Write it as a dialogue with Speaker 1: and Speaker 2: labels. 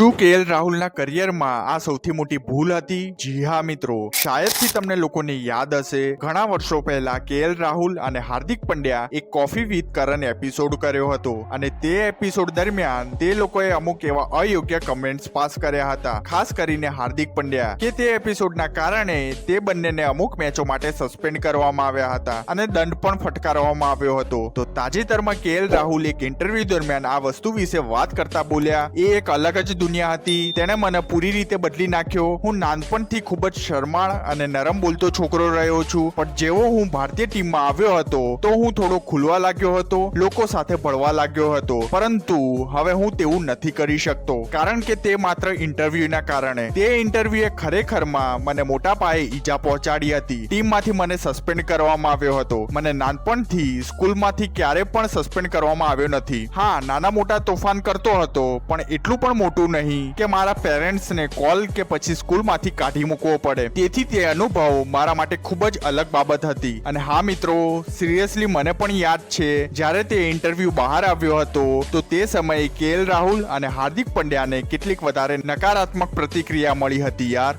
Speaker 1: શું કેએલ રાહુલના કરિયરમાં આ સૌથી મોટી ભૂલ હતી? જી હા, મિત્રો. શાયદથી તમને લોકોને યાદ હશે, ઘણા વર્ષો પહેલા કેએલ રાહુલ અને હાર્દિક પંડ્યા એક કોફી વિથ કરણ એપિસોડ કર્યો હતો અને તે એપિસોડ દરમિયાન તે લોકોએ અમુક એવા અયોગ્ય કમેન્ટ્સ પાસ કર્યા હતા. ખાસ કરીને હાર્દિક પંડ્યા, કે તે એપિસોડના કારણે તે બંનેને અમુક મેચો માટે સસ્પેન્ડ કરવામાં આવ્યા હતા અને દંડ પણ ફટકારવામાં આવ્યો હતો. તો તાજેતરમાં કેએલ રાહુલ એક ઇન્ટરવ્યુ દરમિયાન આ વસ્તુ વિશે વાત કરતા બોલ્યા, એ એક અલગ જ દુનિયા હતી. તેણે મને પૂરી રીતે બદલી નાખ્યો. હું નાનપણથી ખૂબ જ શરમાળ અને નરમ બોલતો છોકરો રહ્યો છું. પણ જેવો હું ભારતીય ટીમમાં આવ્યો હતો, તો હું થોડો ખુલવા લાગ્યો હતો, લોકો સાથે ભળવા લાગ્યો હતો. પરંતુ હવે હું તેવું નથી કરી શકતો. કારણ કે તે માત્ર ઇન્ટરવ્યુના કારણે. તે ઇન્ટરવ્યુએ ખરેખરમાં મને મોટા પાયે ઈજા પહોંચાડી હતી. ટીમમાંથી મને સસ્પેન્ડ કરવામાં આવ્યો હતો. મને નાનપણથી સ્કૂલમાંથી ક્યારે પણ સસ્પેન્ડ કરવામાં આવ્યો નથી. હા, નાના મોટા તોફાન કરતો હતો, પણ એટલું પણ મોટું નહીં કે મારા પેરેન્ટ્સને કોલ કે પછી સ્કૂલમાંથી કાઢી મૂકવો પડે. તેથી તે અનુભવ મારા માટે ખૂબ જ અલગ બાબત હતી. અને હા મિત્રો, સિરિયસલી મને પણ યાદ છે, જ્યારે તે ઇન્ટરવ્યુ બહાર આવ્યો હતો, તો તે સમયે કેએલ રાહુલ અને હાર્દિક પંડ્યાને કેટલીક વધારે નકારાત્મક પ્રતિક્રિયા મળી હતી યાર.